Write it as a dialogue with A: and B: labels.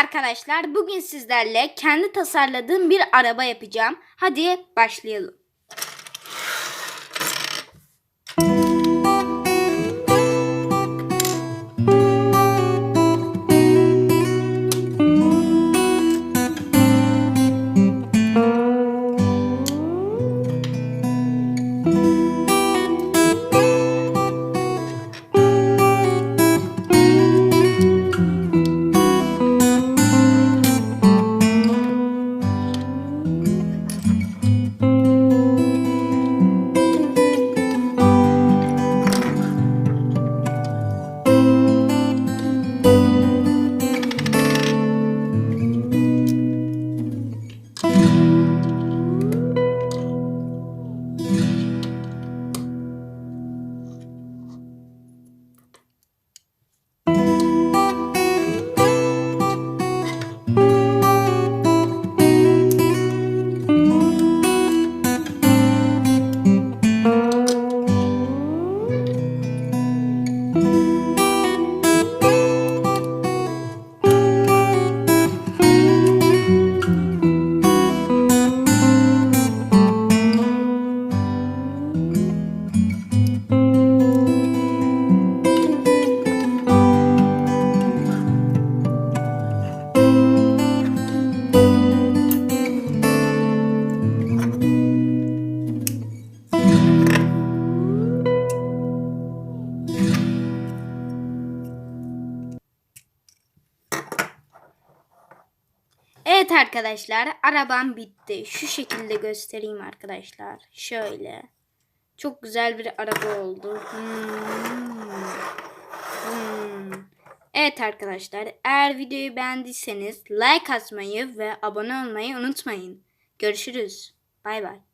A: arkadaşlar, bugün sizlerle kendi tasarladığım bir araba yapacağım. Hadi başlayalım. thank you Evet arkadaşlar, arabam bitti. Şu şekilde göstereyim arkadaşlar. Şöyle. Çok güzel bir araba oldu. Hmm. Hmm. Evet arkadaşlar, eğer videoyu beğendiyseniz like atmayı ve abone olmayı unutmayın. Görüşürüz. Bay bay.